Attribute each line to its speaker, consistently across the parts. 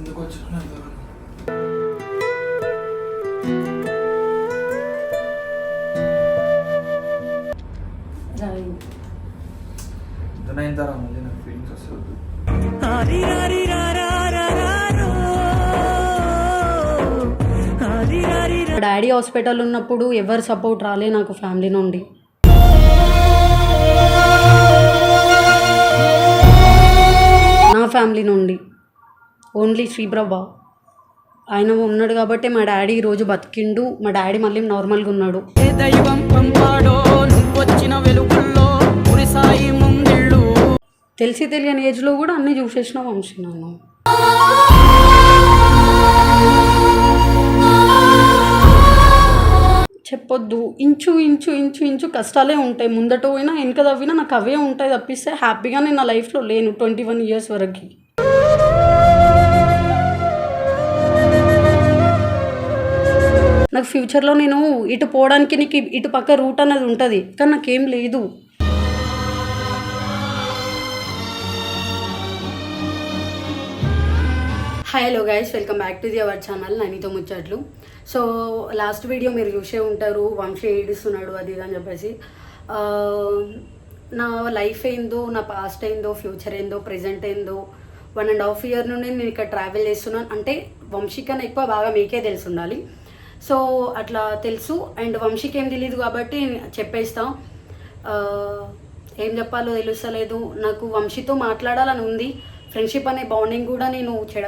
Speaker 1: ఎందుకు వచ్చిన దూరం ఇదనైన తర్వాత మళ్ళీ నాకు ఫీలింగ్స్ వస్తుంది
Speaker 2: మా డాడీ హాస్పిటల్ ఉన్నప్పుడు ఎవరు సపోర్ట్ రాలే నాకు ఫ్యామిలీ నుండి. నా ఫ్యామిలీ నుండి. ఓన్లీ శ్రీప్రభ ఆయన ఉన్నాడు కాబట్టి మా డాడీ ఈరోజు బతికిండు. మా డాడీ మళ్ళీ నార్మల్గా ఉన్నాడు.
Speaker 3: దైవం పంపాడో? నువ్వొచ్చిన వెలుగుల్లో
Speaker 2: తెలిసి తెలియని ఏజ్లో కూడా అన్నీ చూసేసిన వంశీ నన్ను. చెప్పొద్దు. ఇంచు ఇంచు ఇంచు ఇంచు కష్టాలే ఉంటాయి. ముందట పోయినా వెనక తవ్వినా నాకు అవే ఉంటాయి తప్పిస్తే హ్యాపీగా నేను నా లైఫ్లో లేను. ట్వంటీ వన్ ఇయర్స్ వరకు. నాకు ఫ్యూచర్లో నేను ఇటు పోవడానికి నీకు ఇటు పక్క రూట్ అన్నది ఉంటుంది కానీ నాకేం లేదు. Hello guys welcome back to the our channel ననితో ముచ్చట్లు సో లాస్ట్ వీడియో మీరు చూసే ఉంటారు వంశీ ఏడుస్తున్నాడు అది ఇది అని చెప్పేసి. నా లైఫ్ ఏందో నా పాస్ట్ ఏందో ఫ్యూచర్ ఏందో ప్రజెంట్ ఏందో వన్ అండ్ హాఫ్ ఇయర్ నుండి నేను ఇక్కడ ట్రావెల్ చేస్తున్నాను. అంటే వంశీ కన్నా ఎక్కువ బాగా మీకే తెలిసి ఉండాలి. సో అట్లా తెలుసు. అండ్ వంశీకి ఏం తెలియదు కాబట్టి చెప్పేస్తాం. ఏం చెప్పాలో తెలుస్తలేదు. నాకు వంశీతో మాట్లాడాలని ఉంది. ఫ్రెండ్షిప్ అనే బాండింగ్ కూడా నేను చెడ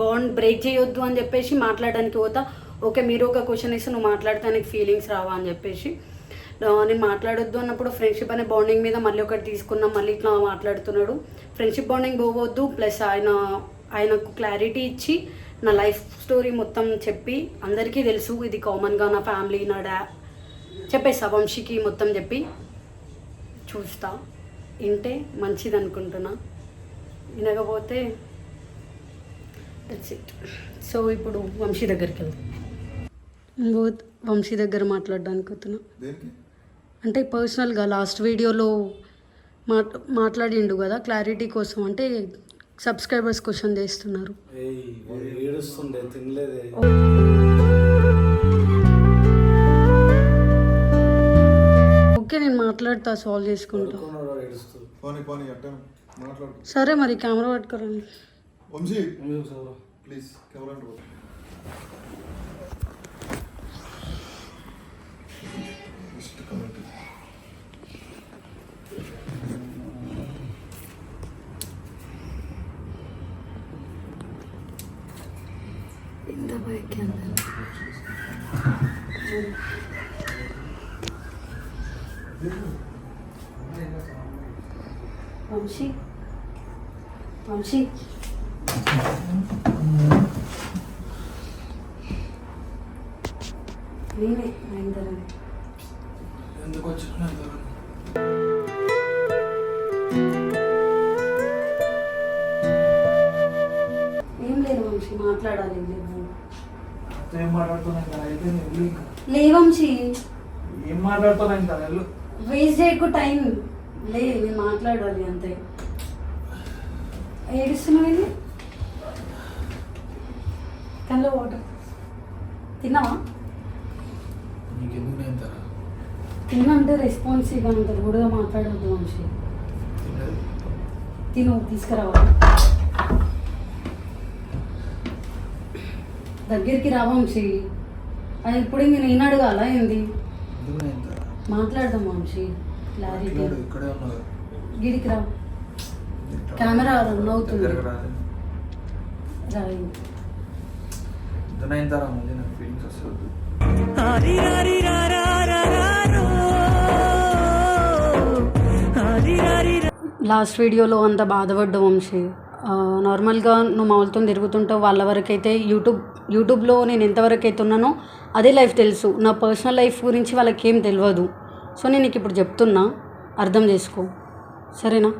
Speaker 2: బాండ్ బ్రేక్ చేయొద్దు అని చెప్పేసి మాట్లాడడానికి పోతా. ఓకే మీరు ఒక క్వశ్చన్ ఇస్తే నువ్వు మాట్లాడితే నీకు ఫీలింగ్స్ రావా అని చెప్పేసి. నేను మాట్లాడొద్దు అన్నప్పుడు ఫ్రెండ్షిప్ అనే బాండింగ్ మీద మళ్ళీ ఒకటి తీసుకున్నాం మళ్ళీ ఇట్లా మాట్లాడుతున్నాడు. ఫ్రెండ్షిప్ బాండింగ్ పోవద్దు. ప్లస్ ఆయన ఆయనకు క్లారిటీ ఇచ్చి నా లైఫ్ స్టోరీ మొత్తం చెప్పి అందరికీ తెలుసు. ఇది కామన్గా నా ఫ్యామిలీ నా డా చెప్పేస్తా వంశీకి మొత్తం చెప్పి చూస్తా. వింటే మంచిది అనుకుంటున్నా. వినకపోతే దట్స్ ఇట్ సో ఇప్పుడు వంశీ దగ్గరికి వెళ్దాం. వంశీ దగ్గర మాట్లాడడానికి వస్తున్నా. అంటే పర్సనల్గా లాస్ట్ వీడియోలో మాట్ మాట్లాడిండు కదా క్లారిటీ కోసం. అంటే సబ్స్క్రైబర్స్ క్వశ్చన్ చేస్తున్నారు.
Speaker 4: ఏడుస్తుండే తినలేదే.
Speaker 2: ఓకే నేను మాట్లాడతా సాల్వ్ చేసుకుంటా. సరే మరి camera పట్టుకోరండి.
Speaker 1: Please camera
Speaker 2: Vamshi? Vamsi? నేనే నైందరని
Speaker 1: ఎందుకు వచ్చిన
Speaker 2: ఏం లేదు వంశీ మాట్లాడాలి ఏం లేదు.
Speaker 4: ఏం మాట్లాడుతున్నాను కదా అయితే వెళ్ళు ఇంకా
Speaker 2: లే వంశీ
Speaker 4: ఏం మాట్లాడుతున్నాను వెళ్ళు.
Speaker 2: వేస్ట్ చేయకు టైం. లే నేను మాట్లాడాలి అంతే. ఏడుస్తున్నావు ఏంది? కల్లో వాటర్. తిన్నావా?
Speaker 1: నీకెందుకు నేను తరా
Speaker 2: తిన్నంటే రెస్పాన్సివ్గా మాట్లాడద్దు వంశీ.
Speaker 1: తిన్నది
Speaker 2: తిను తీసుకురావా? దగ్గరికి రా వంశీ. అది ఇప్పుడు నేను నేను అడగాల ఏంది? మాట్లాడదాం వంశీ క్లారిటీ. గిడికి రా. కెమెరా రన్ అవుతుంది. లాస్ట్ వీడియోలో అంత బాధపడ్డ వంశీ. నార్మల్గా నువ్వు మామూలుతో తిరుగుతుంటావు వాళ్ళ వరకు అయితే యూట్యూబ్ యూట్యూబ్లో నేను ఎంతవరకు అయితే ఉన్నానో అదే లైఫ్ తెలుసు. నా పర్సనల్ లైఫ్ గురించి వాళ్ళకి ఏం తెలియదు సో నేను నీకు ఇప్పుడు చెప్తున్నా అర్థం చేసుకో. సరేనా?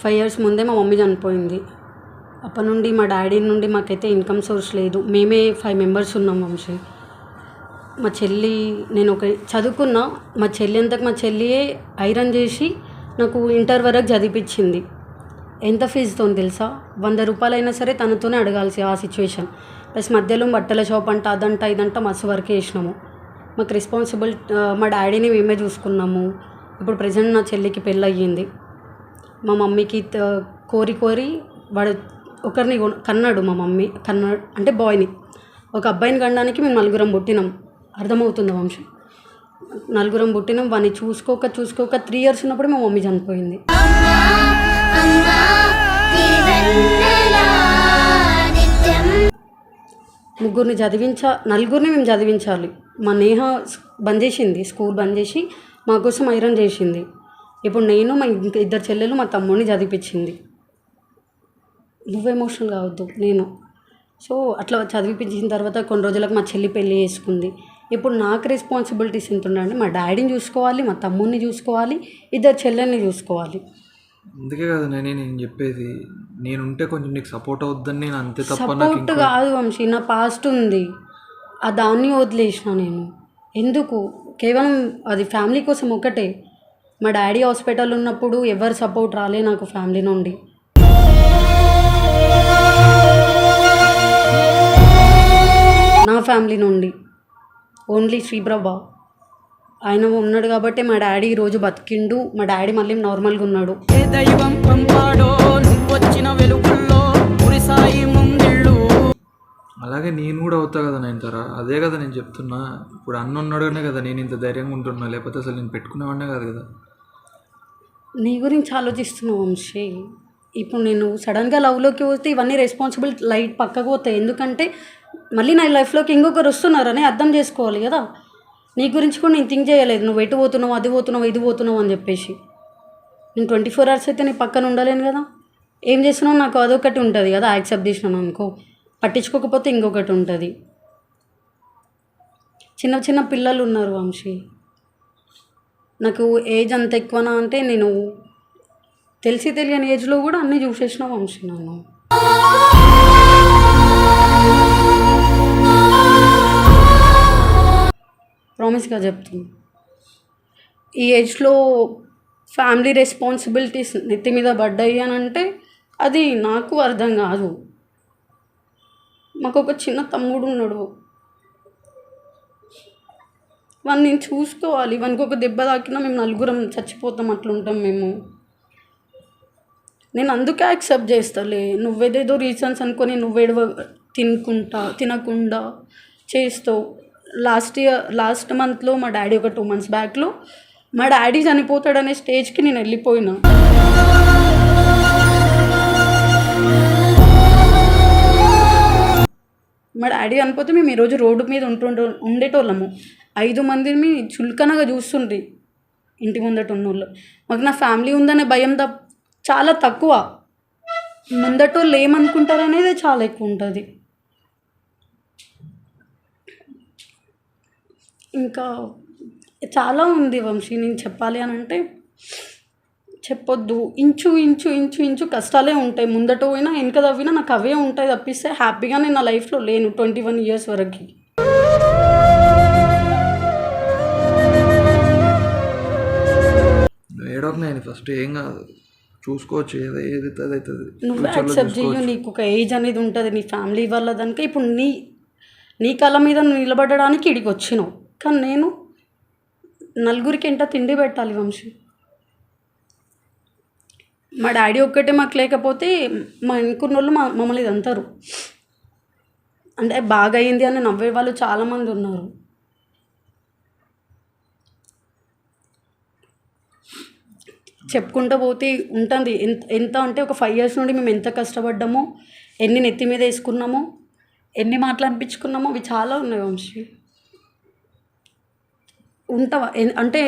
Speaker 2: ఫైవ్ ఇయర్స్ ముందే మా మమ్మీ చనిపోయింది. అప్పటి నుండి మా డాడీ నుండి మాకైతే ఇన్కమ్ సోర్స్ లేదు. మేమే ఫైవ్ మెంబర్స్ ఉన్నాం వంశీ. మా చెల్లి నేను ఒక చదువుకున్నా మా చెల్లి అంతకు మా చెల్లియే ఐరన్ చేసి నాకు ఇంటర్ వరకు చదివిపించింది. ఎంత ఫీజుతో తెలుసా? వంద రూపాయలైనా సరే తనతోనే అడగాల్సి ఆ సిచ్యువేషన్. ప్లస్ మధ్యలో బట్టల షాప్ అంట అదంట ఇదంట మస్తు వరకు వేసినాము మాకు రెస్పాన్సిబుల్ మా డాడీని మేమే చూసుకున్నాము. ఇప్పుడు ప్రజెంట్ నా చెల్లికి పెళ్ళి అయ్యింది మా మమ్మీకి కోరి కోరి వాడు ఒకరిని కన్నాడు మా మమ్మీ కన్నాడు అంటే బాయ్ని ఒక అబ్బాయిని కనడానికి మేము నలుగురం పుట్టినాం. అర్థమవుతుంది వంశం? నలుగురం పుట్టినాం. వాడిని చూసుకోక చూసుకోక త్రీ ఇయర్స్ ఉన్నప్పుడు మా మమ్మీ చనిపోయింది. ముగ్గురిని చదివించ నలుగురిని మేము చదివించాలి. మా నేహ బంద్ చేసింది స్కూల్ బంద్ చేసి మా కోసం ఐరన్ చేసింది. ఇప్పుడు నేను మా ఇద్దరు చెల్లెలు మా తమ్ముడిని చదివిపించింది. నువ్వు ఎమోషనల్ కావద్దు నేను. సో అట్లా చదివిపించిన తర్వాత కొన్ని రోజులకు మా చెల్లి పెళ్ళి చేసుకుంది. ఇప్పుడు నాకు రెస్పాన్సిబిలిటీస్ ఎంత ఉండండి మా డాడీని చూసుకోవాలి మా తమ్ముడిని చూసుకోవాలి ఇద్దరు చెల్లెల్ని చూసుకోవాలి.
Speaker 1: అందుకే కదా నేనే నేను చెప్పేది నేనుంటే కొంచెం నీకు సపోర్ట్ అవుద్దని నేను అంతే తప్ప
Speaker 2: సపోర్ట్ కాదు వంశీ నా పాస్ట్ ఉంది. ఆ దాన్ని వదిలేసిన నేను. ఎందుకు? కేవలం అది ఫ్యామిలీ కోసం ఒకటే. మా డాడీ హాస్పిటల్ ఉన్నప్పుడు ఎవరు సపోర్ట్ రాలే నాకు ఫ్యామిలీ నుండి. నా ఫ్యామిలీ నుండి. ఓన్లీ శ్రీప్రభ ఆయన ఉన్నాడు కాబట్టి మా డాడీ ఈరోజు బతికిండు. మా డాడీ మళ్ళీ నార్మల్గా ఉన్నాడు.
Speaker 3: ఏ దైవం పంపాడో నువ్వొచ్చిన వెలుగుల్లో కురిసాయి ముంగిళ్ళు.
Speaker 1: అలాగే నేను కూడా అవుతా కదా నేను తర అదే కదా నేను చెప్తున్నా. ఇప్పుడు అన్న ఉన్నాడుగానే కదా నేను ఇంత ధైర్యంగా ఉంటున్నా. లేకపోతే అసలు నేను పెట్టుకునేవాడినే కాదు కదా.
Speaker 2: నీ గురించి ఆలోచిస్తున్నావు వంశీ. ఇప్పుడు నేను సడన్గా లవ్లోకి వస్తే ఇవన్నీ రెస్పాన్సిబుల్ లైట్ పక్కకు పోతాయి. ఎందుకంటే మళ్ళీ నా లైఫ్లోకి ఇంకొకరు వస్తున్నారని అర్థం చేసుకోవాలి కదా. నీ గురించి కూడా నేను థింక్ చేయలేదు. నువ్వు ఎటు పోతున్నావు అది పోతున్నావు ఇది పోతున్నావు అని చెప్పేసి. నేను ట్వంటీ ఫోర్ అవర్స్ అయితే నీ పక్కన ఉండలేను కదా. ఏం చేసినావు నాకు అదొకటి ఉంటుంది కదా యాక్సెప్ట్ చేసినాను అనుకో. పట్టించుకోకపోతే ఇంకొకటి ఉంటుంది. చిన్న చిన్న పిల్లలు ఉన్నారు వంశీ. నాకు ఏజ్ అంత ఎక్కువనా అంటే నేను తెలిసి తెలియని ఏజ్లో కూడా అన్నీ చూసేసిన వంశీ నన్ను. ప్రామిస్గా చెప్తాను ఈ ఏజ్లో ఫ్యామిలీ రెస్పాన్సిబిలిటీస్ నెత్తి మీద పడ్డాయి అని అంటే అది నాకు అర్థం కాదు. మాకు ఒక చిన్న తమ్ముడు ఉన్నాడు వాడిని నేను చూసుకోవాలి. వానికి ఒక దెబ్బ తాకినా మేము నలుగురం చచ్చిపోతాం అట్లుంటాం మేము. నేను అందుకే యాక్సెప్ట్ చేస్తాలే. నువ్వేదేదో రీజన్స్ అనుకొని నువ్వేడవ తినుకుంటా తినకుండా చేస్తావు. లాస్ట్ ఇయర్ లాస్ట్ మంత్లో మా డాడీ ఒక టూ మంత్స్ బ్యాక్లో మా డాడీ చనిపోతాడనే స్టేజ్కి నేను వెళ్ళిపోయినా. మా డాడీ అనిపోతే మేము ఈరోజు రోడ్డు మీద ఉంటుండ ఉండేటోళ్ళము. ఐదు మందిని చులకనగా చూస్తుండ్రి ఇంటి ముందట ఉన్నోళ్ళు. మాకు నా ఫ్యామిలీ ఉందనే భయం త చాలా తక్కువ. ముందటోళ్ళు ఏమనుకుంటారనేది చాలా ఎక్కువ ఉంటుంది. ఇంకా చాలా ఉంది వంశీ నేను చెప్పాలి అని అంటే చెప్పొద్దు. ఇంచు ఇంచు ఇంచు ఇంచు కష్టాలే ఉంటాయి. ముందట పోయినా వెనక తవ్వినా నాకు అవే ఉంటాయి తప్పిస్తే హ్యాపీగా నేను నా లైఫ్లో లేను ట్వంటీ వన్ ఇయర్స్ వరకు.
Speaker 1: ఏడవకు ఫస్ట్ ఏం కాదు. చూసుకోవచ్చు. ఏదో అవుతుంది
Speaker 2: నువ్వు యాక్సెప్ట్
Speaker 1: చూసుకోవచ్చు.
Speaker 2: నీకు ఒక ఏజ్ అనేది ఉంటుంది. నీ ఫ్యామిలీ వల్ల దానికి ఇప్పుడు నీ నీ కళ్ళ మీద నువ్వు నిలబడడానికి ఇడికి వచ్చినావు. కానీ నేను నలుగురికి ఎంత తిండి పెట్టాలి వంశీ. మా డాడీ ఒక్కటే మాకు లేకపోతే మా ఇంకున్న వాళ్ళు మా మమ్మల్ని ఇది అంటారు. అంటే బాగా అయింది అని నవ్వే వాళ్ళు చాలామంది ఉన్నారు. చెప్పుకుంటూ పోతే ఉంటుంది. ఎంత ఎంత అంటే ఒక ఫైవ్ ఇయర్స్ నుండి మేము ఎంత కష్టపడ్డామో ఎన్ని నెత్తి మీద వేసుకున్నామో ఎన్ని మాటలు అనిపించుకున్నామో అవి చాలా ఉన్నాయి వంశీ. ఉంటావా అంటే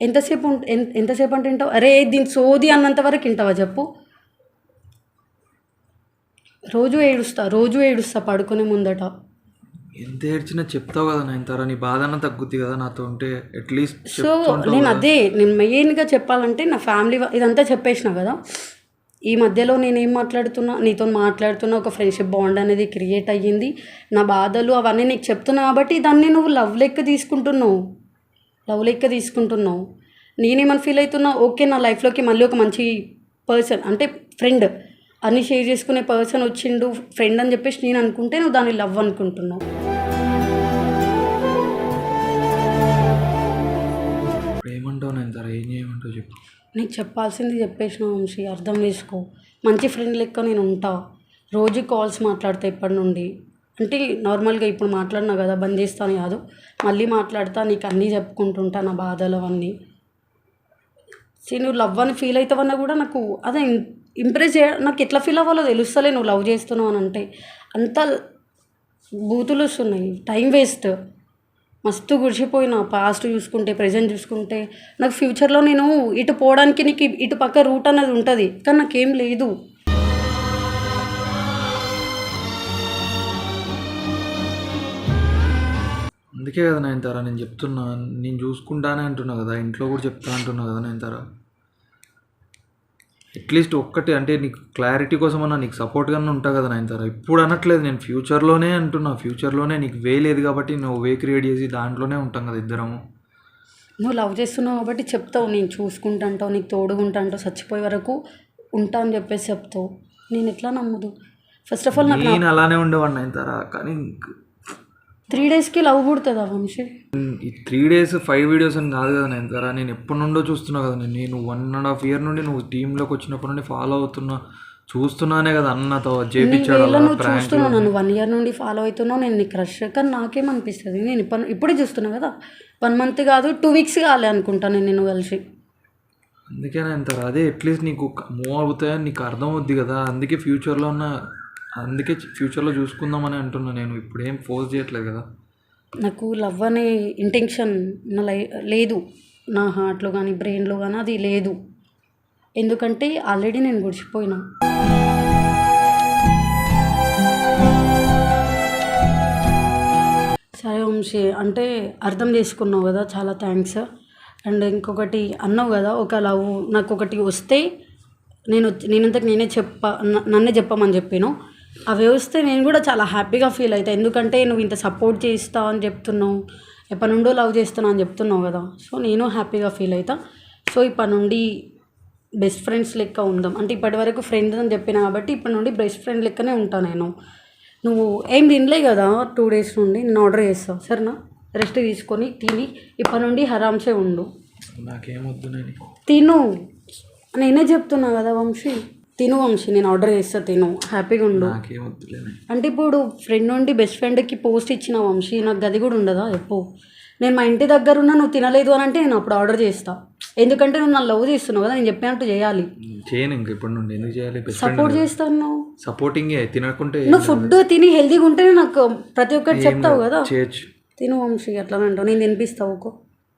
Speaker 2: ఎంతసేపు ఉంట ఎంతసేపు అంటే వింటావు? అరే దీని సోది అన్నంత వరకు వింటావా చెప్పు? రోజు ఏడుస్తా రోజు ఏడుస్తా పడుకునే ముందట.
Speaker 1: ఎంత ఏడ్చినా చెప్తావు కదా నేను తర నీ బాధ అన్న తగ్గుద్ది కదా నాతో ఉంటే అట్లీస్ట్
Speaker 2: సో నేను అదే నేను మెయిన్గా చెప్పాలంటే నా ఫ్యామిలీ ఇదంతా చెప్పేసిన కదా. ఈ మధ్యలో నేను ఏం మాట్లాడుతున్నా నీతో మాట్లాడుతున్నా ఒక ఫ్రెండ్షిప్ బాండ్ అనేది క్రియేట్ అయ్యింది. నా బాధలు అవన్నీ నీకు చెప్తున్నా కాబట్టి దాన్ని నువ్వు లవ్ లెక్క తీసుకుంటున్నావు. లవ్ లెక్క తీసుకుంటున్నావు. నేనేమని ఫీల్ అవుతున్నా ఓకే నా లైఫ్లోకి మళ్ళీ ఒక మంచి పర్సన్ అంటే ఫ్రెండ్ అన్ని షేర్ చేసుకునే పర్సన్ వచ్చిండు ఫ్రెండ్ అని చెప్పేసి నేను అనుకుంటే నువ్వు దాన్ని లవ్ అనుకుంటున్నావు.
Speaker 1: ఏమంటావు నేను ఏం చేయమంటావు చెప్పు.
Speaker 2: నీకు చెప్పాల్సింది చెప్పేసిన వంశీ అర్థం చేసుకో. మంచి ఫ్రెండ్ లెక్క నేను ఉంటా. రోజు కాల్స్ మాట్లాడతా ఇప్పటి నుండి. అంటే నార్మల్గా ఇప్పుడు మాట్లాడినా కదా బంద్ చేస్తాను కాదు. మళ్ళీ మాట్లాడతా నీకు అన్నీ చెప్పుకుంటుంటా నా బాధలు అవన్నీ. సీ నువ్వు లవ్ అని ఫీల్ అవుతావన్నా కూడా నాకు అదే ఇంప్రెస్ చేయ నాకు ఎట్లా ఫీల్ అవ్వాలో తెలుస్తలే నువ్వు లవ్ చేస్తున్నావు అని అంటే. అంత బూతులు వస్తున్నాయి. టైం వేస్ట్ మస్తు గుడిచిపోయిన పాస్ట్ చూసుకుంటే ప్రజెంట్ చూసుకుంటే. నాకు ఫ్యూచర్లో నేను ఇటు పోవడానికి నీకు ఇటు పక్క రూట్ అన్నది ఉంటుంది కానీ నాకేం లేదు.
Speaker 1: అందుకే కదా నయనతారా నేను చెప్తున్నా నేను చూసుకుంటానే అంటున్నా కదా ఇంట్లో కూడా చెప్తా అంటున్నా కదా నయనతారా. అట్లీస్ట్ ఒక్కటి అంటే నీకు క్లారిటీ కోసం అన్నా నీకు సపోర్ట్గానే ఉంటా కదా నేను తర ఇప్పుడు అనట్లేదు నేను ఫ్యూచర్లోనే అంటున్నా. ఫ్యూచర్లోనే నీకు వే లేదు కాబట్టి నువ్వు వే క్రియేట్ చేసి దాంట్లోనే ఉంటాం కదా ఇద్దరము.
Speaker 2: నువ్వు లవ్ చేస్తున్నావు కాబట్టి చెప్తావు నేను చూసుకుంటాంటావు నీకు తోడుగుంటా అంటావు చచ్చిపోయే వరకు ఉంటా అని చెప్పేసి చెప్తావు. నేను ఎట్లా నమ్మదు? ఫస్ట్ ఆఫ్ ఆల్
Speaker 1: నేను అలానే ఉండేవాడిని అయిన తర కానీ
Speaker 2: త్రీ డేస్కి లవ్ పుడుతుందా వంశీ?
Speaker 1: ఈ త్రీ డేస్ ఫైవ్ వీడియోస్ అని కాదు కదా నేను తరా నేను ఎప్పటి నుండో చూస్తున్నా కదా నేను. నేను వన్ అండ్ హాఫ్ ఇయర్ నుండి నువ్వు టీంలోకి వచ్చినప్పటి నుండి ఫాలో అవుతున్నా చూస్తున్నానే కదా అన్నతో చేపించాడు
Speaker 2: నువ్వు చూస్తున్నావు నన్ను వన్ ఇయర్ నుండి ఫాలో అవుతున్నావు నేను నీ క్రష్ కానీ నాకేమనిపిస్తుంది? నేను ఇప్పుడు ఇప్పుడే చూస్తున్నా కదా. వన్ మంత్ కాదు టూ వీక్స్ కాలే అనుకుంటా నేను నిన్ను కలిసి.
Speaker 1: అందుకే నేను అదే అట్లీస్ట్ నీకు మూవ్ అవుతాయని నీకు అర్థం అవుద్ది కదా. అందుకే ఫ్యూచర్లో ఉన్న అందుకే ఫ్యూచర్లో చూసుకుందామని అంటున్నా నేను. ఇప్పుడేం ఫోర్స్ చేయట్లేదు కదా.
Speaker 2: నాకు లవ్ అనే ఇంటెన్షన్ నా లై లేదు. నా హార్ట్లో కానీ బ్రెయిన్లో కానీ అది లేదు. ఎందుకంటే ఆల్రెడీ నేను గుడిచిపోయినా. సరే వంశీ అంటే అర్థం చేసుకున్నావు కదా చాలా థ్యాంక్స్. అండ్ ఇంకొకటి అన్నావు కదా ఒక లవ్ నాకు ఒకటి వస్తే నేను వచ్చి- నేనంతకు నేనే చెప్ప నన్నే చెప్పమని చెప్పాను. అవి వస్తే నేను కూడా చాలా హ్యాపీగా ఫీల్ అవుతాను ఎందుకంటే నువ్వు ఇంత సపోర్ట్ చేస్తావు అని చెప్తున్నావు. ఎప్పటి నుండో లవ్ చేస్తున్నావు అని చెప్తున్నావు కదా. సో నేను హ్యాపీగా ఫీల్ అవుతా. సో ఇప్పటి నుండి బెస్ట్ ఫ్రెండ్స్ లెక్క ఉందాం. అంటే ఇప్పటి వరకు ఫ్రెండ్ అని చెప్పిన కాబట్టి ఇప్పటి నుండి బెస్ట్ ఫ్రెండ్ లెక్కనే ఉంటా నేను. నువ్వు ఏం తినలే కదా టూ డేస్ నుండి? నేను ఆర్డర్ చేస్తావు సరేనా? రెస్ట్ తీసుకొని తిని ఇప్పటి నుండి హరాంసే ఉండు.
Speaker 1: నాకేమొద్దు
Speaker 2: తిను. నేనే చెప్తున్నా కదా వంశీ. తిను వంశీ నేను ఆర్డర్ చేస్తా తిను. హ్యాపీగా ఉండు. అంటే ఇప్పుడు ఫ్రెండ్ నుండి బెస్ట్ ఫ్రెండ్కి పోస్ట్ ఇచ్చిన వంశీ నాకు గది కూడా ఉండదా? ఎప్పు. నేను మా ఇంటి దగ్గర ఉన్నా నువ్వు తినలేదు అని అంటే నేను అప్పుడు ఆర్డర్ చేస్తా. ఎందుకంటే నువ్వు నన్ను లవ్ చేస్తున్నావు కదా నేను చెప్పినట్టు చేయాలి.
Speaker 1: చేయను ఇంక ఇప్పటి నుండి. ఎందుకు చేయాలి?
Speaker 2: సపోర్ట్ చేస్తాను నువ్వు.
Speaker 1: సపోర్టింగ్ తినకుంటే
Speaker 2: నువ్వు ఫుడ్ తిని హెల్తీగా ఉంటేనే నాకు ప్రతి ఒక్కటి చెప్తావు కదా.
Speaker 1: చేయొచ్చు.
Speaker 2: తిను వంశీ అట్లా అంటావు. నేను తినిపిస్తావు